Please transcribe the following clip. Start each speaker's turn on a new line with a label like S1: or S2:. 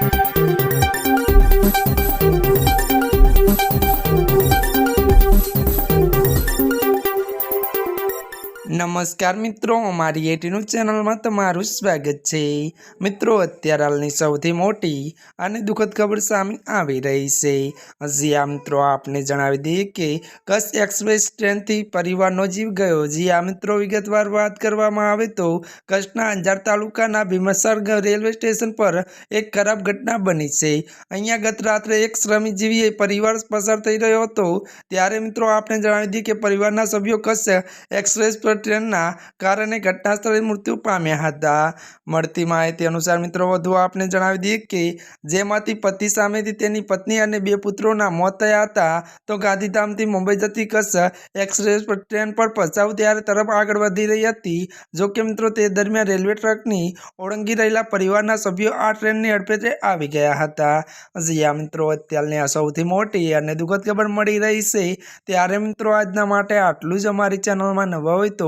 S1: Thank you. નમસ્કાર મિત્રો, અમારી એટીનું ચેનલમાં તમારું સ્વાગત છે. મિત્રો, અત્યારે હાલની સૌથી મોટી અને દુઃખદ ખબર સામે આવી રહી છે. હજી આ મિત્રો, આપને જણાવી દઈએ કે કચ્છ એક્સપ્રેસ ટ્રેનથી પરિવારનો જીવ ગયો. જી આ મિત્રો, વિગતવાર વાત કરવામાં આવે તો કચ્છના અંજાર તાલુકાના ભીમસર રેલવે સ્ટેશન પર એક ખરાબ ઘટના બની છે. અહીંયા ગત રાત્રે એક શ્રમિકજીવીએ પરિવાર પસાર થઈ રહ્યો હતો. ત્યારે, મિત્રો, આપને જણાવી દઈએ કે પરિવારના સભ્યો કચ્છ એક્સપ્રેસ પર ટ્રેનના કારણે ઘટના સ્થળે મૃત્યુ પામ્યા હતા. મળતી માહિતી અનુસાર મિત્રો, વધુ આપને જણાવી દઈએ કે જેમાંથી પતિ સામેથી તેની પત્ની અને બે પુત્રોના મોત થયા હતા. તો ગાંધીધામથી મુંબઈ જતી કચ્છ એક્સપ્રેસ પર ટ્રેન પર પચાવ ત્યારે તરફ આગળ વધી રહી હતી. જો કે મિત્રો, તે દરમિયાન રેલવે ટ્રકની ઓળંગી રહેલા પરિવારના સભ્યો આ ટ્રેનની અડફેટે આવી ગયા હતા. જ્યાં મિત્રો, અત્યારની આ સૌથી મોટી અને દુઃખદ ખબર મળી રહી છે. ત્યારે મિત્રો, આજના માટે આટલું જ. અમારી ચેનલમાં નવા હોય તો